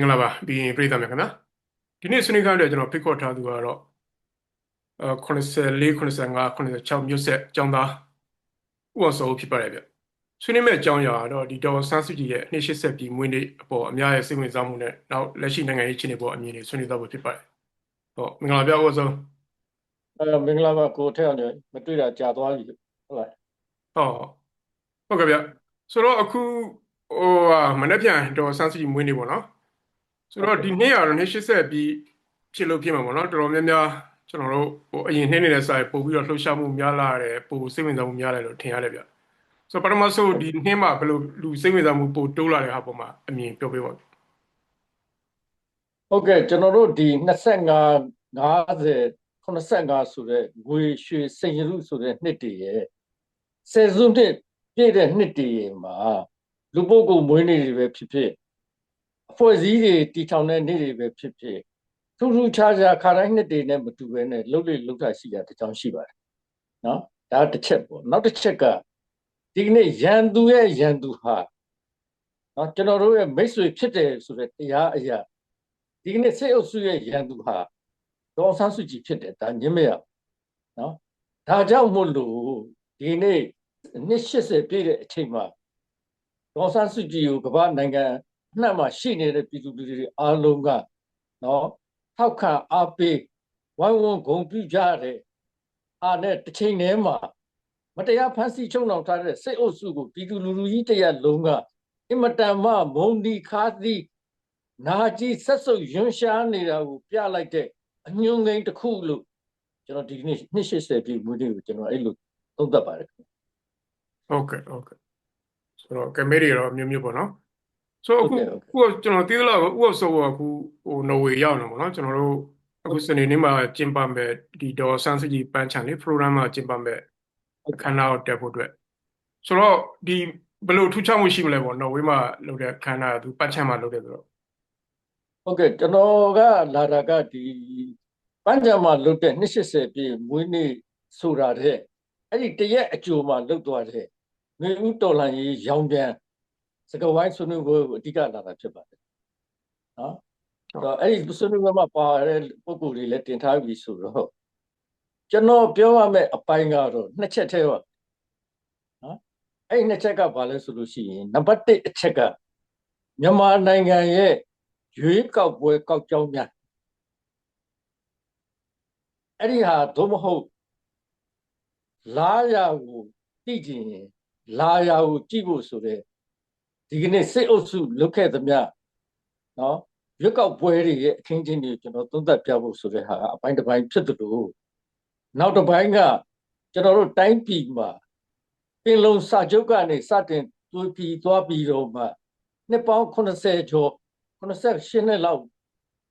င်္ဂလာပါဒီပြည်သားများခင်ဗျာဒီနေ့ဆွေးနွေးကြတဲ့ကျွန်တော်ဖိတ်ခေါ်ထားသူကတော့အဲ84 85 86မြို့ဆက်ကျောင်းသားဥအောင်စောဖြစ်ပါတယ်ဗျဆွေးနွေးမဲ့အကြောင်းအရာကတော့ဒီဒေါ်ဆန်းစုကြည်ရဲ့အနှစ်80ပြည်မွေးနေ့အပေါ်အများရဲ့စိတ်ဝင်စားမှုနဲ့နောက်လက်ရှိနိုင်ငံရေးအခြေအနေပေါ်အမြင်တွေဆွေးနွေးသွားဖို့ဖြစ်ပါတယ်ဟုတ်မင်္ဂလာဗျဥအောင်စောအဲမင်္ဂလာပါကိုထက်အောင်ညမတွေ့တာကြာသွားပြီဟုတ်လားဟုတ်ဟုတ်ကဲ့ဗျဆိုတော့အခုဟိုဟာမနေ့ပြန်ဒေါ်ဆန်းစုကြည်မွေးနေ့ပေါ့နော် ဆိုတော့ဒီနေ့ကတော့နှစ်80ပြည်ဖြစ်လို့ဖြစ်မှာပေါ့နော်တော်တော်များများကျွန်တော်တို့ဟိုအရင်နှစ်နေတဲ့စာရပို့ပြီးတော့လှုပ်ရှားမှုများလာတယ်ပို့စိတ်ဝင်စားမှုများလာတယ်လို့ထင်ရတယ်ဗျဆိုတော့ပထမဆုံးဒီနှစ်မှာဘယ်လိုလူစိတ်ဝင်စားမှုပို့တိုးလာတဲ့ဟာပေါ်မှာအမြင်ပြောပေးပါဦးဟုတ်ကဲ့ကျွန်တော်တို့ဒီ25 50 85ဆိုတဲ့ငွေရွှေစိန်ရုဆိုတဲ့နှစ်တည်းရဲ့ဆယ်စုနှစ်ပြည့်တဲ့နှစ်တည်းရဲ့မှာလူပုဂ္ဂိုလ်မွေးနေ့တွေပဲဖြစ်ဖြစ်အ ဖွဲ့အစည်းတွေတည်ထောင်တဲ့နေ့တွေပဲဖြစ်ဖြစ်ထူးထူးခြားခြားခါတိုင်းနှစ်တည်းနဲ့မတူဘဲနဲ့လှုပ်လေလှုပ်တာရှိတာတကြောင်ရှိပါတယ်နော်ဒါတစ်ချက်ပေါ့နောက်တစ်ချက်ကဒီကနေ့ရန်သူရဲ့ရန်သူဟာနော်ကျွန်တော်တို့ရဲ့မိတ်ဆွေဖြစ်တယ်ဆိုတဲ့တရားအရာဒီကနေ့စိတ်အုပ်စုရဲ့ရန်သူဟာဒေါ်ဆန်းစုကြည်ဖြစ်တယ်ဒါညင်းမရဘူးနော်ဒါကြောင့်မို့လို့ဒီနေ့နှစ်80ပြည့်တဲ့အချိန်မှာဒေါ်ဆန်းစုကြည်ကိုကမ္ဘာနိုင်ငံ အနှံ့မှာရှိနေတဲ့ပြည်သူလူထုတွေအားလုံးကနော်ထောက်ခံအားပေးဝိုင်းဝန်းဂုဏ်ပြုကြတဲ့အားနဲ့တစ်ချိန်တည်းမှာမတရားဖန်ဆီးချုပ်နှောင်ထားတဲ့စိတ်အုပ်စုကိုပြည်သူလူထုကြီးတရက်လုံးကအင်မတန်မှမုံဒီခါသီးနာကြီးဆက်ဆုပ်ယွန်းရှားနေတာကိုပြလိုက်တဲ့အညွန်ကိန်းတစ်ခုလို့ကျွန်တော်ဒီနေ့280ပြည့်မွေးနေ့ကိုကျွန်တော်အဲ့လိုသုံးသပ်ပါတယ်ခင်ဗျဟုတ်ကဲ့ဟုတ်ကဲ့ဆိုတော့ကမဲတွေတော့အမျိုးမျိုးပေါ့နော် ဆိုတော့အခုဟုတ်ကဲ့အခုကျွန်တော်သိသလောက်ဥအောင်စောကအခုဟိုနော်ဝေရောက်နေပေါ့နော်ကျွန်တော်တို့အခုစနေနေ့မှာကျင်းပမဲ့ဒီဒေါ်ဆန်းစုကြည်ပန်းချန်လေး program မှာကျင်းပမဲ့အခမ်းအနားကိုတက်ဖို့အတွက်ဆိုတော့ဒီဘယ်လိုထူးခြားမှုရှိမလဲပေါ့နော်ဝေးမှာလုပ်တဲ့အခမ်းအနားကသူပန်းချန်မှာလုပ်တယ်ဆိုတော့ဟုတ်ကဲ့ကျွန်တော်ကလာတာကဒီပန်းချံမှာလုတ်တဲ့280ပြည့်မွေးနေ့ဆိုတာတဲ့အဲ့ဒီတရက်အကြိုမှာလုတ်သွားတဲ့ငွေဦးတော်လှန်ရေးရောင်ပြန် စကဝိုင်းဆွေးနွေးပွဲကိုအဓိကလာတာဖြစ်ပါတယ်နော်အဲ့တော့အဲ့ဒီဆွေးနွေးပွဲမှာပါတဲ့ပုံကိုယ်တွေလည်းတင်ထားပြီဆိုတော့ကျွန်တော်ပြောရမယ့်အပိုင်းကတော့နှစ်ချက်ထဲပါနော်အဲ့ဒီနှစ်ချက်ကဘာလဲဆိုလို့ရှိရင်နံပါတ်1အချက်ကမြန်မာနိုင်ငံရဲ့ရွေးကောက်ပွဲကောက်ကြောင်းများအဲ့ဒီဟာသို့မဟုတ်လာရာကိုသိကြည့်ရင်လာရာကိုကြည့်ဖို့ဆိုတဲ့ ဒီကနေ့စိတ်အုပ်စုလုတ်ခဲ့သမျှနော်ရွေးကောက်ပွဲတွေရဲ့အခင်းချင်းတွေကျွန်တော်သုံးသပ်ပြဖို့ဆိုတဲ့ဟာအပိုင်းတစ်ပိုင်းဖြစ်တယ်လို့နောက်တစ်ပိုင်းကကျွန်တော်တို့တိုင်းပြည်မှာပင်လုံစာချုပ်ကနေစတင်သွေးပြီးသွားပြီးတော့မှနှစ်ပေါင်း80ကျော်88နှစ်လောက်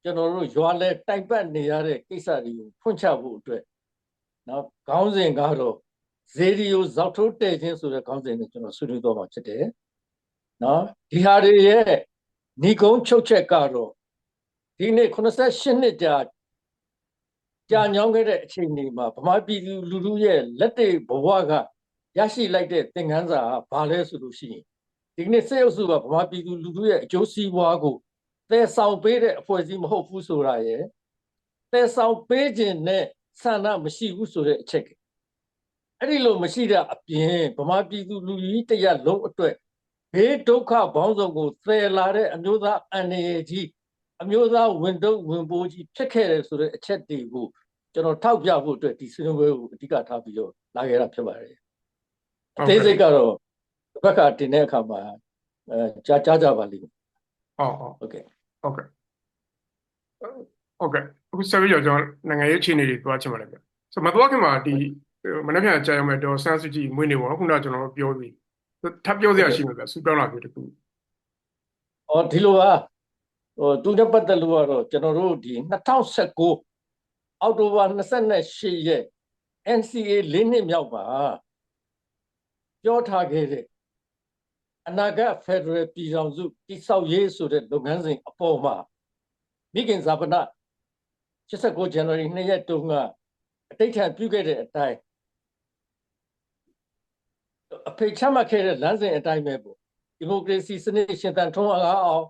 ကျွန်တော်တို့ရွာလဲတိုင်ပတ်နေရတဲ့ကိစ္စတွေကိုဖွင့်ချဖို့အတွက်နော်ခေါင်းစဉ်ကတော့ဇေဒီယိုဇောက်ထိုးတဲ့ခြင်းဆိုတဲ့ခေါင်းစဉ်နဲ့ကျွန်တော်ဆွေးနွေးသွားမှာဖြစ်တယ် နော်ဒီဟာတွေရဲ့ညီကုန်းချုပ်ချက်ကတော့ဒီနေ့88နှစ်ကြာကြာညောင်းခဲ့တဲ့အချိန်တွေမှာဗမာပြည်သူလူထုရဲ့လက်တွေဘဝကရရှိလိုက်တဲ့သင်ခန်းစာကဘာလဲဆိုလို့ရှိရင်ဒီကနေ့စေအုပ်စုကဗမာပြည်သူလူထုရဲ့အကျိုးစီးပွားကိုသယ်ဆောင်ပေးတဲ့အဖွဲ့အစည်းမဟုတ်ဘူးဆိုတာရယ်သယ်ဆောင်ပေးခြင်းနဲ့ဆန္ဒမရှိဘူးဆိုတဲ့အချက်အဲ့ဒီလိုမရှိတဲ့အပြင်ဗမာပြည်သူလူကြီးတရက်လုံးအတွက် ဘေးဒုက္ခဘောင်းဆောင်ကိုသယ်လာတဲ့အမျိုးသားအန္တရာယ်ကြီးအမျိုးသားဝင်တော့ဝင်ပိုးကြီးဖြစ်ခဲ့တယ်ဆိုတဲ့အချက်တွေကိုကျွန်တော်ထောက်ပြဖို့အတွက်ဒီဆွေးနွေးပွဲကိုအဓိကထားပြီးတော့လာခဲ့တာဖြစ်ပါတယ်အသေးစိတ်ကတော့တစ်ဘက်ကတင်တဲ့အခါမှာအဲကြားကြားကြပါလိမ့်မယ်ဟုတ်ဟုတ်ဟုတ်ကဲ့ဟုတ်ကဲ့ဟုတ်ကဲ့အခုဆက်ပြီးတော့ကျွန်တော်နိုင်ငံရေးအခြေအနေတွေတွားချင်ပါတယ်ဗျဆိုမတွားခင်မှာဒီမနေ့ပြန်ကြာရမယ်ဒေါ်ဆန်းစုကြည်မွေးနေ့ပေါ့ခုနကကျွန်တော်ပြောပြီး ထပ်ပြောစရာရှိမှာဗျစူပြောင်းလာပြီတခု။အော်ဒီလိုပါဟိုသူနဲ့ပတ်သက်လို့ကတော့ကျွန်တော်တို့ဒီ2019အောက်တိုဘာ28ရက် NCA ၄နှစ်မြောက်ပါပြောထားခဲ့တဲ့အနာဂတ်ဖက်ဒရယ်ပြည်ထောင်စုတည်ဆောက်ရေးဆိုတဲ့လုပ်ငန်းစဉ်အပေါ်မှာမိခင်ဇာပန89 January 2ရက်တုန်းကအတိတ်ထံပြုခဲ့တဲ့အတိုင်း အဖေချမှတ်ခဲ့တဲ့လမ်းစဉ်အတိုင်းပဲပေါ့ဒီမိုကရေစီစနစ်ရှင်သန်ထွန်းအားအောင်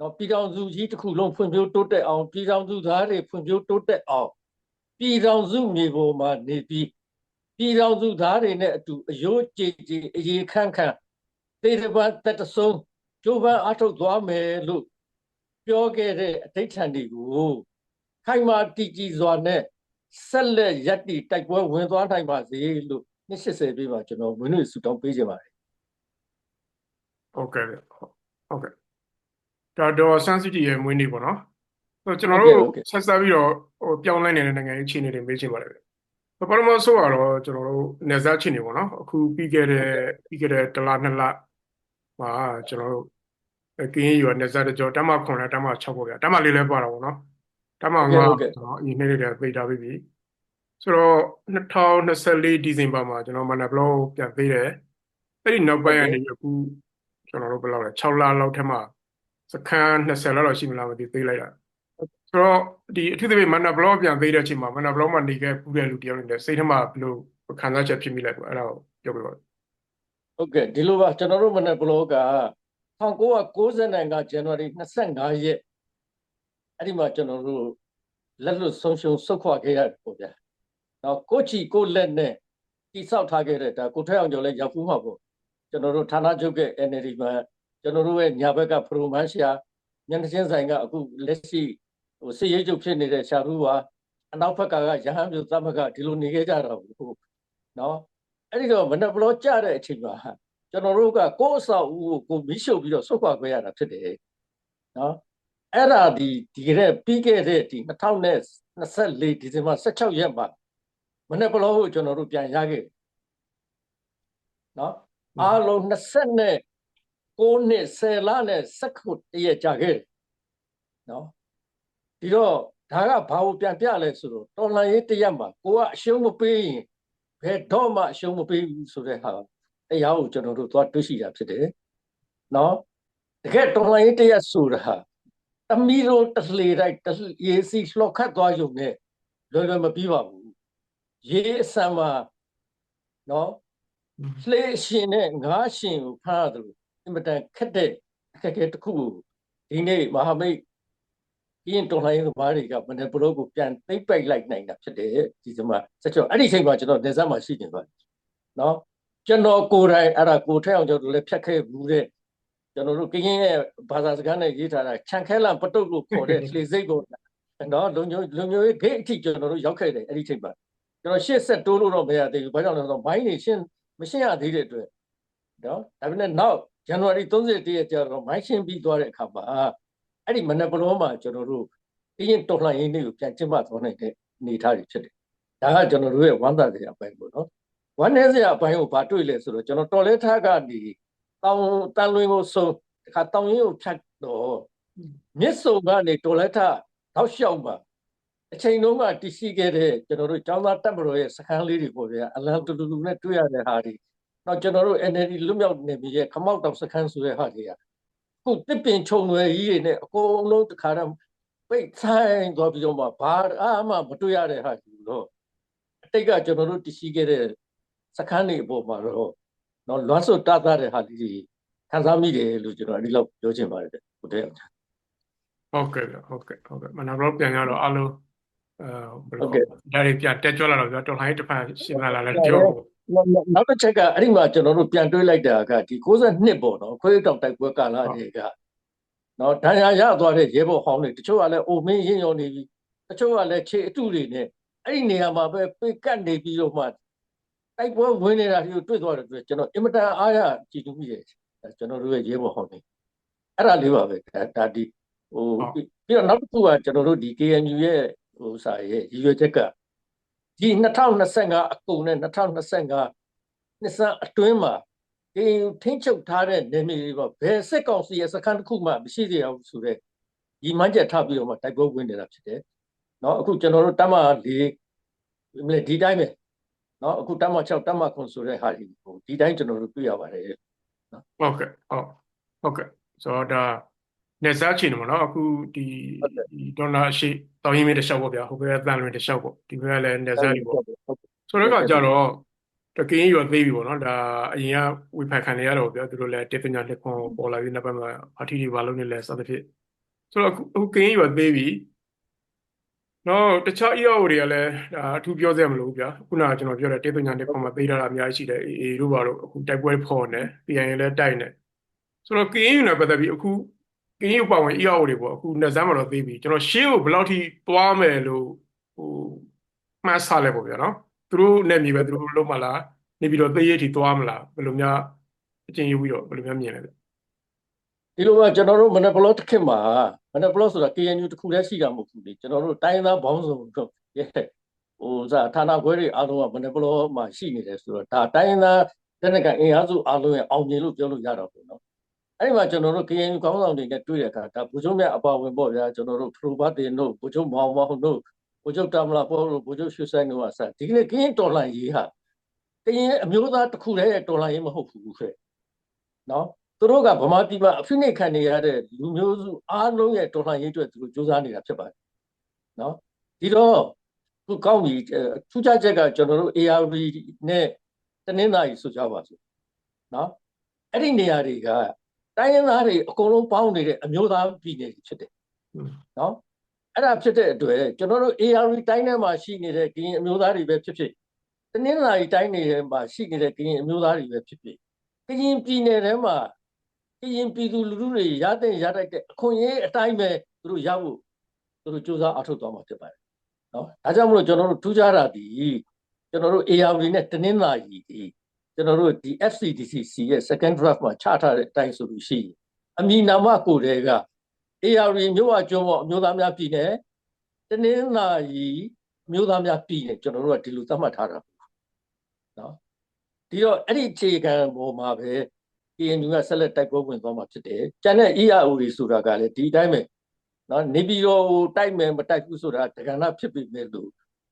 နော်ပြည်တော်စုကြီးတစ်ခုလုံးဖွံ့ဖြိုးတိုးတက်အောင်ပြည်တော်စုသားတွေဖွံ့ဖြိုးတိုးတက်အောင်ပြည်တော်စုမြေပေါ်မှာနေပြီးပြည်တော်စုသားတွေနဲ့အတူအယိုးကြည်ကြည်အရေးခန့်ခန့်သေတပတ်တတဆုံးကျိုးပန်းအထုတ်သွားမယ်လို့ပြောခဲ့တဲ့အဋိဋ္ဌံတွေကိုခိုင်မာတည်ကြည်စွာနဲ့ဆက်လက်ယက်တီတိုက်ပွဲဝင်သွားနိုင်ပါစေလို့ 280ပြည့်မှာကျွန်တော်မွေးနေ့ဆုတောင်းပေးခြင်းပါတယ်ဟုတ်ကဲ့ဗျဟုတ်ကဲ့ဒါဒေါ်ဆန်းစီတီရဲ့မွေးနေ့ပေါ့နော်ဆိုတော့ကျွန်တော်တို့ဆက်ဆက်ပြီးတော့ဟိုပြောင်းလဲနေတဲ့နိုင်ငံရေးအခြေအနေတွေမေးချင်ပါတယ်ဗျပထမဆုံးကတော့ကျွန်တော်တို့နေစားအခြေအနေပေါ့နော်အခုပြီးခဲ့တဲ့ပြီးခဲ့တဲ့တစ်လနှစ်လမှာကျွန်တော်တို့ကင်းရွာနေစားတကြောတမခွန်နဲ့တမ6ပေါ့ဗျတမလေးလည်းပါတာပေါ့နော်တမ5ကျွန်တော်အရင်နေ့လေးတည်းပြေးထားပြီးပြီ ဆိုတော့2024ဒီဇင်ဘာမှာကျွန်တော်မနက်ဘလော့ပြန်ပေးတယ်အဲ့ဒီနောက်ပိုင်းကနေအခုကျွန်တော်တို့ဘယ်လောက်လဲ6လလောက်ထက်မှစခန်း20လောက်လောက်ရှိမလားမသိသေးလိုက်တာဆိုတော့ဒီအထူးသဖြင့်မနက်ဘလော့ပြန်ပေးတဲ့အချိန်မှာမနက်ဘလော့မှာနေခဲ့ပူတဲ့လူတယောက်နေတယ်စိတ်ထဲမှာဘယ်လိုခံစားချက်ဖြစ်မိလဲပေါ့အဲ့ဒါကိုပြောပြပါဦးဟုတ်ကဲ့ဒီလိုပါကျွန်တော်တို့မနေ့ဘလော့က1995 January 25ရက်အဲ့ဒီမှာကျွန်တော်တို့လက်လွတ်ဆုံးရှုံးဆုတ်ခွာခဲ့ရတယ်ပေါ့ဗျာ။ နောက်ကိုချီကိုလက်နဲ့တိဆောက်ထားခဲ့တဲ့ဒါကိုထွဲအောင်ကျော်လည်းရောက်ဖူးမှာပေါ့ကျွန်တော်တို့ဌာနချုပ်ရဲ့ NLD မှာကျွန်တော်တို့ရဲ့ညာဘက်ကပရိုမန်ရှာညနေချင်းဆိုင်ကအခုလက်ရှိဟိုစစ်ရေးချုပ်ဖြစ်နေတဲ့ရှာဘူးပါအနောက်ဘက်ကကရဟန်းမျိုးသမဂဒီလိုနေခဲ့ကြတာဘူးနော်အဲ့ဒီတော့မနေ့ဘလော့ကြတဲ့အချိန်မှာကျွန်တော်တို့ကကိုယ်အဆောက်အဦကိုကိုမီးရှို့ပြီးတော့ဆုတ်ခွာခဲ့ရတာဖြစ်တယ်နော်အဲ့ဒါဒီဒီကနေ့ပြီးခဲ့တဲ့ဒီ2024ဒီဇင်ဘာ16ရက်မှာ မနေ့ဘလော့ကိုကျွန်တော်တို့ပြန်ရခဲ့တယ်နော်အားလုံး20နဲ့9နှစ်10လနဲ့19တရက်ကြာခဲ့တယ်နော်ဒီတော့ဒါကဘာကိုပြန်ပြလဲဆိုတော့တော်လန်ရေးတရက်မှာကိုကအရှုံးမပေးရင်ဘယ်တော့မှအရှုံးမပေးဘူးဆိုတဲ့ဟာတရားကိုကျွန်တော်တို့သွားတွေ့ရှိတာဖြစ်တယ်နော်တကယ်တော်လန်ရေးတရက်ဆိုတာဟာတမီလိုတလေတိုက်တရေစီလှော်ခတ်သွားရုံနဲ့လွယ်လွယ်မပြီးပါဘူး ရေအစံမှာနော်လှေရှင်နဲ့ငါးရှင်ကိုဖမ်းရတယ်အင်မတန်ခက်တဲ့အခက်အခဲတစ်ခုကိုဒီနေ့မဟာမိတ်ပြင်းတော်လှန်ရေးသမားတွေကမနေ့ဘလို့ကိုပြန်သိမ့်ပိုက်လိုက်နိုင်တာဖြစ်တယ်ဒီစမှာစကြောအဲ့ဒီအချိန်မှာကျွန်တော်နေဆက်မှာရှိနေပါတယ်နော်ကျွန်တော်ကိုယ်တိုင်အဲ့ဒါကိုထဲအောင်ကျွန်တော်လည်းဖြတ်ခဲ့ဘူးတဲ့ကျွန်တော်တို့ကရင်ရဲ့ဘာသာစကားနဲ့ရေးထားတာခြံခဲလန်ပတုတ်လို့ခေါ်တဲ့လှေစိတ်ကိုနော်လုံညိုလုံညိုရေးဂိတ်အထိကျွန်တော်တို့ရောက်ခဲ့တယ်အဲ့ဒီအချိန်မှာ ကျွန်တော်ရှေ့ဆက်တိုးလို့တော့မရသေးဘူးဘာကြောင့်လဲဆိုတော့မိုင်းနေရှင်းမရှင်းရသေးတဲ့အတွက်နော်ဒါပေမဲ့နောက် January 31ရက်ကျတော့မိုင်းရှင်းပြီးသွားတဲ့အခါမှာအဲ့ဒီမနက်ဘလုံးမှာကျွန်တော်တို့အရင်တော်လှန်ရေးနေ့ကိုပြန်ကျင်းပသွားနိုင်တဲ့အနေအထားတွေဖြစ်တယ်ဒါကကျွန်တော်တို့ရဲ့ဝမ်းသာစရာအပိုင်းပေါ့နော်ဝမ်းနည်းစရာအပိုင်းကိုဘာတွေ့လဲဆိုတော့ကျွန်တော်တော်လဲထားကနေတောင်တန်လွင်ကိုစုံတခါတောင်ရင်ကိုဖြတ်တော့မြစ်စုံကနေတော်လဲထားတောက်လျှောက်မှာ အချိန်လုံးကတရှိခဲ့တဲ့ကျွန်တော်တို့ကျောင်းသားတပ်မတော်ရဲ့စခန်းလေးတွေပေါ့ဗျာအလံတူတူနဲ့တွေ့ရတဲ့ဟာတွေနောက်ကျွန်တော်တို့ NLD လွတ်မြောက်နေပြီရဲ့ခမောက်တောင်စခန်းဆိုတဲ့ဟာတွေကခုတစ်ပင်ခြုံွယ်ကြီးတွေနဲ့အကုန်လုံးတခါတော့ပိတ်ဆိုင်သွားပြီးတော့မှဘာအားမှမတွေ့ရတဲ့ဟာကြီးတော့အတိတ်ကကျွန်တော်တို့တရှိခဲ့တဲ့စခန်းတွေအပေါ်မှာတော့နော်လွမ်းစွတ်တသားတဲ့ဟာကြီးတွေခံစားမိတယ်လို့ကျွန်တော်အဲ့ဒီလောက်ပြောချင်ပါတယ်ဟုတ်တယ်ဟုတ်ကဲ့ဗျဟုတ်ကဲ့ဟုတ်ကဲ့မနက်ဘလော့ပြန်ရတော့အားလုံးအဲ ဘယ်လိုဒါတွေပြန်တက်ကြွလာတော့ဗျတော်လှန်ရေးတစ်ဖက်ရှင်းလာလာလဲပြောနောက်တစ်ချက်ကအဲ့ဒီမှာကျွန်တော်တို့ပြန်တွေးလိုက်တာကဒီ62ပေါ့နော်ခွေးတောင်တိုက်ပွဲကာလတွေကနော်ဒဏ်ရာရသွားတဲ့ရဲဘော်ဟောင်းတွေတချို့ကလည်းအိုမင်းရင်းရုံနေပြီတချို့ကလည်းခြေအတုတွေနဲ့အဲ့ဒီနေရာမှာပဲပိတ်ကတ်နေပြီးတော့မှတိုက်ပွဲဝင်နေတာတွေကိုတွေ့သွားတဲ့အတွက်ကျွန်တော်အင်မတန်အားရကြည်တူးမိတယ်ကျွန်တော်တို့ရဲ့ရဲဘော်ဟောင်းတွေအဲ့ဒါလေးပါပဲဒါဒီဟိုပြီးတော့နောက်တစ်ခုကကျွန်တော်တို့ဒီ KNU ရဲ့ ဟိုစာရဲ့ရည်ရွယ်ချက်ကဒီ2025အကုန်နဲ့2025နှစ်စအတွင်းမှာဒီထင်းချုပ်ထားတဲ့နေမြေတွေပေါ့ဘယ်စစ်ကောင်စီရဲ့စခန်းတစ်ခုမှမရှိသေးဘူးဆိုတော့ဒီမှန်းချက်ထားပြီးတော့မှတိုက်ပွဲဝင်နေတာဖြစ်တယ်။နော်အခုကျွန်တော်တို့တမလေးမလဲဒီတိုင်းပဲနော်အခုတမ6တမ9ဆိုတဲ့ဟာဒီဟိုဒီတိုင်းကျွန်တော်တို့တွေ့ရပါတယ်နော်ဟုတ်ကဲ့ဟုတ်ဟုတ်ကဲ့ဆိုတော့ဒါ နေစားချင်တယ်မနော်အခုဒီဒေါ်လာရှိတောင်းရင်းမင်းတစ်လျှောက်ပေါ့ဗျာဟိုဘက်ကတန်လွင်တစ်လျှောက်ပေါ့ဒီဘက်ကလည်းနေစားတွေပေါ့ဆိုတော့ကကြတော့တကင်းရွာသေးပြီပေါ့နော်ဒါအရင်ကဝေဖန်ခံနေရတော့ဗျာသူတို့လည်းတေပညာလက်ခွန်ပေါ်လာပြီးနောက်ပိုင်းမှာအထီးတွေဘာလုပ်နေလဲစသဖြင့်ဆိုတော့အခုအခုကင်းရွာသေးပြီနော်တခြား EAO တွေကလည်းဒါအထူးပြောစရာမလိုဘူးဗျာခုနကကျွန်တော်ပြောတဲ့တေးပညာတစ်ခွန်မှာပေးထားတာအများကြီးရှိတယ် AA တို့ဘာလို့အခုတိုက်ပွဲဖော်နေ PNA လည်းတိုက်နေဆိုတော့ကင်းယူနဲ့ပတ်သက်ပြီးအခု ကင်းရုပ်ပါဝင်အီအော်တွေပေါ့အခုနှစ်စမ်းမတော့သေးပြီကျွန်တော်ရှေ့ကိုဘယ်လောက်ထိသွားမယ်လို့ဟိုမှတ်ဆလဲပေါ့ဗျာနော်သူတို့နဲ့မြေပဲသူတို့လုံးမလားနေပြီးတော့သေရည်ထိသွားမလားဘယ်လိုများအကျဉ်းယူပြီးတော့ဘယ်လိုများမြင်လဲဗျဒီလိုကကျွန်တော်တို့မနက်ဘလော့တစ်ခင်မှာမနက်ဘလော့ဆိုတာ KNU တခုတည်းရှိတာမဟုတ်ဘူးလေကျွန်တော်တို့တိုင်းသားဘောင်းစုံတို့ရဲ့ဟိုစာဌာနခွဲတွေအားလုံးကမနက်ဘလော့မှာရှိနေတယ်ဆိုတော့ဒါတိုင်းသားတနက်ကအင်အားစုအားလုံးရဲ့အောင်မြင်လို့ပြောလို့ရတော့ဘူးနော် အဲ့ဒီမှာကျွန်တော်တို့ KNU ခေါင်းဆောင်တွေနဲ့တွေ့တဲ့အခါဒါဗိုလ်ချုပ်မြတ်အပါဝင်ပေါ့ဗျာကျွန်တော်တို့ဖရူဘတ်တင်တို့ဗိုလ်ချုပ်မောင်မောင်တို့ဗိုလ်ချုပ်တမလာပေါ်တို့ဗိုလ်ချုပ်ရွှေဆိုင်တို့ကစဒီကနေ့ကရင်တော်လှန်ရေးဟာကရင်အမျိုးသားတစ်ခုတည်းတော်လှန်ရေးမဟုတ်ဘူးခဲ့နော်သူတို့ကဗမာပြည်မှာအဖိနှိတ်ခံနေရတဲ့လူမျိုးစုအားလုံးရဲ့တော်လှန်ရေးအတွက်သူတို့စူးစမ်းနေတာဖြစ်ပါတယ်နော်ဒီတော့ခုကောင်းပြီထူးခြားချက်ကကျွန်တော်တို့ ARV နဲ့တနင်္လာရီဆိုကြပါစို့နော်အဲ့ဒီနေရာတွေက တိုင်းရင်းသားတွေအကုန်လုံးပေါင်းနေတဲ့အမျိုးသားပြည်နယ်တွေဖြစ်တယ်နော်အဲ့ဒါဖြစ်တဲ့အတွက်ကျွန်တော်တို့ ARV တိုင်းထဲမှာရှိနေတဲ့ကရင်အမျိုးသားတွေပဲဖြစ်ဖြစ်တနင်္လာရီတိုင်းတွေထဲမှာရှိနေတဲ့ကရင်အမျိုးသားတွေပဲဖြစ်ဖြစ်ကရင်ပြည်နယ်ထဲမှာကရင်ပြည်သူလူထုတွေရတဲ့ရတိုက်တဲ့အခွင့်အရေးအတိုင်းပဲသူတို့ရဖို့သူတို့စူးစမ်းအထောက်သွားမှာဖြစ်ပါတယ်နော်ဒါကြောင့်မလို့ကျွန်တော်တို့ထူးခြားတာဒီကျွန်တော်တို့ ARV နဲ့တနင်္လာရီဒီ ကျွန်တော်တို့ဒီ FCDCC ရဲ့ second draft မှာချထားတဲ့အတိုင်းဆိုလို့ရှိရင်အမည်နာမကိုယ်တည်းက ARV မြို့ဝကျွန်းပေါ်အမျိုးသားများပြည်နယ်တနင်္လာရီအမျိုးသားများပြည်နယ်ကျွန်တော်တို့ကဒီလိုသတ်မှတ်ထားတာနော်ဒီတော့အဲ့ဒီအခြေခံပေါ်မှာပဲ KNU ကဆက်လက်တိုက်ပွဲဝင်သွားမှာဖြစ်တယ်။ကျန်တဲ့ EAO တွေဆိုတာကလည်းဒီအတိုင်းပဲနော်နေပြည်တော်ကိုတိုက်မယ်မတိုက်ဘူးဆိုတာတက္ကနာဖြစ်ပြီမဲ့လို့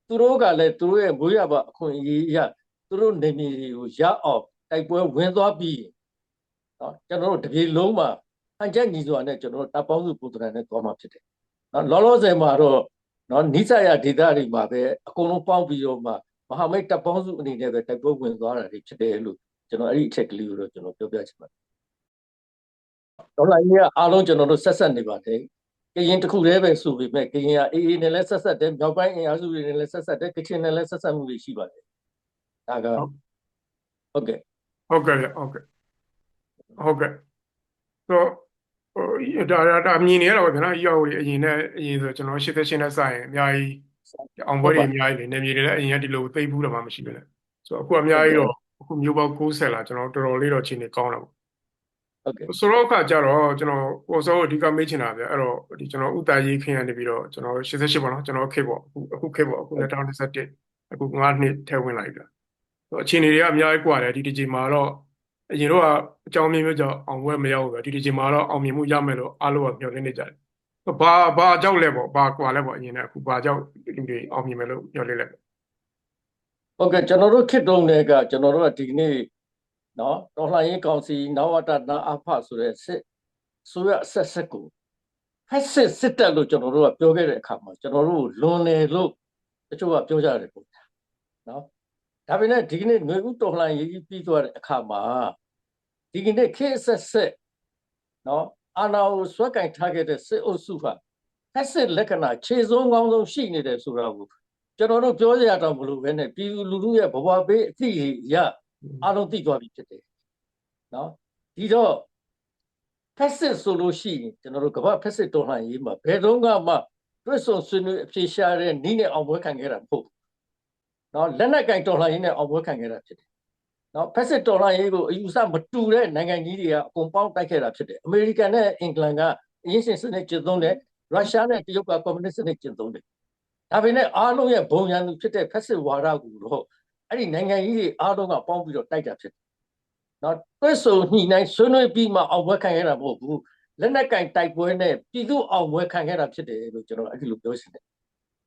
သူတို့ကလည်းသူတို့ရဲ့မွေးရပါအခွင့်အရေးရ သူတို့နေပြည်တွေကိုရအောင်တိုက်ပွဲဝင်သွားပြီးနော်ကျွန်တော်တို့တပြေလုံးမှာဟန်ချက်ညီစွာနဲ့ကျွန်တော်တို့တပ်ပေါင်းစုပုံသဏ္ဍာန်နဲ့သွားမှာဖြစ်တယ်။နော်လောလောဆယ်မှာတော့နော်နိစ္စရဒေသတွေမှာပဲအကုန်လုံးပေါင်းပြီးတော့မှမဟာမိတ်တပ်ပေါင်းစုအနေနဲ့ပဲတိုက်ပွဲဝင်သွားတာတွေဖြစ်တယ်လို့ကျွန်တော်အဲ့ဒီအချက်ကလေးကိုတော့ကျွန်တော်ပြောပြချင်ပါတယ်။ဒေါ်လာကြီးကအားလုံးကျွန်တော်တို့ဆက်ဆက်နေပါတယ်။ကရင်တစ်ခုတည်းပဲဆိုပေမဲ့ကရင်ကအေးအေးနဲ့လည်းဆက်ဆက်တယ်မြောက်ပိုင်းအင်အားစုတွေနဲ့လည်းဆက်ဆက်တယ်ကချင်နဲ့လည်းဆက်ဆက်မှုတွေရှိပါတယ်။ ဒါကဟုတ်ကဲ့ဟုတ်ကဲ့ဗျဟုတ်ကဲ့ဟုတ်ကဲ့ဆိုဟိုဒါဒါဒါမြင်နေရတော့ဗျာနော်ရောက်ရအရင်နဲ့အရင်ဆိုကျွန်တော်88နဲ့စရင်အများကြီးအောင်ပွဲတွေအများကြီးလေနေမြေတွေလည်းအရင်ကဒီလိုသိပ်ဘူးတော့မှမရှိဘူးလေဆိုတော့အခုအများကြီးတော့အခုမျိုးပေါက်60လာကျွန်တော်တော်တော်လေးတော့ချိန်နေကောင်းတာပေါ့ဟုတ်ကဲ့ဆိုတော့အခါကျတော့ကျွန်တော်ဟိုစောအဓိကမေးချင်တာဗျအဲ့တော့ဒီကျွန်တော်ဥတာရေးခင်းရနေပြီးတော့ကျွန်တော်88ပေါ့နော်ကျွန်တော်ခေတ်ပေါ့အခုအခုခေတ်ပေါ့အခု2021အခု9နှစ်ထဲဝင်လာပြီဗျဆို အခြေအနေတွေကအများကြီးကွာတယ်ဒီဒီဂျီမှာတော့အရင်တော့အကြောင်းမျိုးမျိုးကြောင့်အောင်ပွဲမရဘူးပဲဒီဒီဂျီမှာတော့အောင်မြင်မှုရမယ်လို့အားလုံးကမျှော်လင့်နေကြတယ်ဘာဘာကြောက်လဲပေါ့ဘာကွာလဲပေါ့အရင်ကအခုဘာကြောက်လူတွေအောင်မြင်မယ်လို့မျှော်လင့်လဲဟုတ်ကဲ့ကျွန်တော်တို့ခေတ်တုန်းကကျွန်တော်တို့ကဒီနေ့နော်တော်လှန်ရေးကောင်စီနဝတနာအဖဆိုတဲ့စစ်ဆိုရအဆက်ဆက်ကိုဖက်စစ်စစ်တက်လို့ကျွန်တော်တို့ကပြောခဲ့တဲ့အခါမှာကျွန်တော်တို့လွန်တယ်လို့တချို့ကပြောကြတယ်ပေါ့နော် ဒါပေမဲ့ဒီကနေ့ຫນွေဥတော်လှန်ရေးကြီးပြီးသွားတဲ့အခါမှာဒီကနေ့ခေတ်ဆက်ဆက်နော်အာနာကိုဆွဲကင်ထားခဲ့တဲ့စစ်အုပ်စုဟာဖက်စစ်လက္ခဏာခြေစုံကောင်းဆုံးရှိနေတယ်ဆိုတာကိုကျွန်တော်တို့ပြောရတော့မလို့ပဲနဲ့ပြည်သူလူထုရဲ့ဘဝပေးအသည့်ရအားလုံးသိသွားပြီဖြစ်တယ်နော်ဒီတော့ဖက်စစ်ဆိုလို့ရှိရင်ကျွန်တော်တို့ကမ္ဘာဖက်စစ်တော်လှန်ရေးမှာဘယ်တော့မှတွတ်ဆုံဆွေးနွေးအဖြေရှာတဲ့နီးနဲ့အောင်ပွဲခံခဲ့တာမဟုတ်ဘူး နော်လက်နက်ကင်တော်လှန်ရေးနဲ့အောင်ပွဲခံခဲ့တာဖြစ်တယ်နော်ဖက်စစ်တော်လှန်ရေးကိုအယူဆမတူတဲ့နိုင်ငံကြီးတွေကအကုန်ပေါင်းတိုက်ခဲ့တာဖြစ်တယ်အမေရိကန်နဲ့အင်္ဂလန်ကအရင်ရှင်စနစ်ကျင့်သုံးတယ်ရုရှားနဲ့တရုတ်ကကွန်မြူနစ်စနစ်ကျင့်သုံးတယ်ဒါပေမဲ့အားလုံးရဲ့ဘုံရန်သူဖြစ်တဲ့ဖက်စစ်ဝါဒကိုတော့အဲ့ဒီနိုင်ငံကြီးတွေအားလုံးကပေါင်းပြီးတော့တိုက်တာဖြစ်တယ်။နော်တွဲဆုံညှိနှိုင်းဆွေးနွေးပြီးမှအောင်ပွဲခံရတာမဟုတ်ဘူး။လက်နက်ကင်တိုက်ပွဲနဲ့ပြည်သူအောင်ပွဲခံရတာဖြစ်တယ်လို့ကျွန်တော်အဲ့ဒီလိုပြောချင်တယ်။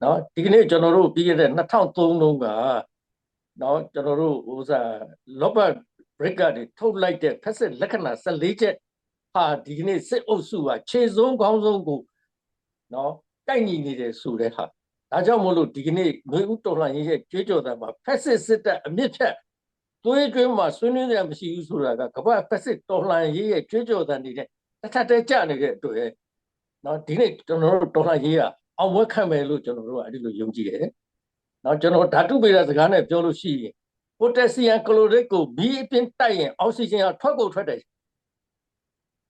နော်ဒီကနေ့ကျွန်တော်တို့ပြီးခဲ့တဲ့2003တုန်းကနော်ကျွန်တော်တို့ဟိုစား Robert Brick ကနေထုတ်လိုက်တဲ့ဖက်စစ်လက္ခဏာ14ချက်ဟာဒီကနေ့စစ်အုပ်စုကခြေစုံခေါင်းဆုံးကိုနော်တိုက်ညီနေတယ်ဆိုတဲ့ဟာဒါကြောင့်မို့လို့ဒီကနေ့ຫນွေဥတော်လှန်ရေးရဲ့ကြွေးကြော်တဲ့မှာဖက်စစ်စစ်တပ်အမြင့်ဖြတ်သွေးကျွင်းမှာဆွေးနွေးရမရှိဘူးဆိုတာကကမ္ဘာဖက်စစ်တော်လှန်ရေးရဲ့ကြွေးကြော်တဲ့နေတဲ့တစ်ထပ်တည်းကြနေတဲ့အတွက်နော်ဒီနေ့ကျွန်တော်တို့တော်လှန်ရေးက အောင်ပွဲခံမယ်လို့ကျွန်တော်တို့ကအဲ့ဒီလိုယုံကြည်တယ်နော်ကျွန်တော်ဓာတုပေတဲ့စကားနဲ့ပြောလို့ရှိရင်ပိုတက်ဆီယမ်ကလိုရစ်ကိုမီးအပြင်တိုက်ရင်အောက်ဆီဂျင်ကထွက်ကုန်ထွက်တယ်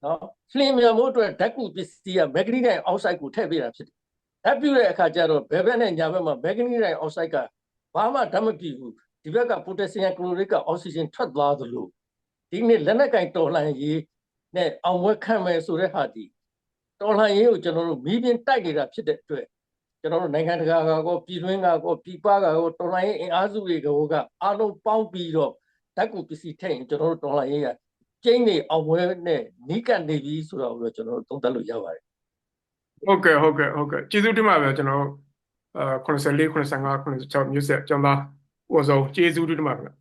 နော်ဖလင်မြေမို့အတွက်ဓာတ်ကူပစ္စည်းကမက်ဂနီတိုင်းအောက်ဆိုက်ကိုထည့်ပေးတာဖြစ်တယ်ဓာတ်ပြုတဲ့အခါကျတော့ဘယ်ဘက်နဲ့ညာဘက်မှာမက်ဂနီတိုင်းအောက်ဆိုက်ကဘာမှဓာတ်မပြည့်ဘူးဒီဘက်ကပိုတက်ဆီယမ်ကလိုရစ်ကအောက်ဆီဂျင်ထွက်သွားသလိုဒီနေ့လက်နက်ကင်တော်လှန်ရေးနဲ့အောင်ပွဲခံမယ်ဆိုတဲ့ဟာဒီ တော်လှန်ရေးကိုကျွန်တော်တို့မီးပြင်တိုက်နေတာဖြစ်တဲ့အတွက်ကျွန်တော်တို့နိုင်ငံတကာကောပြည်တွင်းကကောပြည်ပကကောတော်လှန်ရေးအင်အားစုတွေကကအားလုံးပေါင်းပြီးတော့ဓာတ်ကူပစ္စည်းထည့်ရင်ကျွန်တော်တို့တော်လှန်ရေးကကျင်းနေအောင်ပွဲနဲ့နီးကပ်နေပြီဆိုတော့ကျွန်တော်တို့သုံးသပ်လို့ရပါတယ်ဟုတ်ကဲ့ဟုတ်ကဲ့ဟုတ်ကဲ့ကျေးဇူးတင်ပါတယ်ကျွန်တော်အာ84 85 86မျိုးဆက်ကျောင်းသားဥပစုံကျေးဇူးတင်ပါတယ်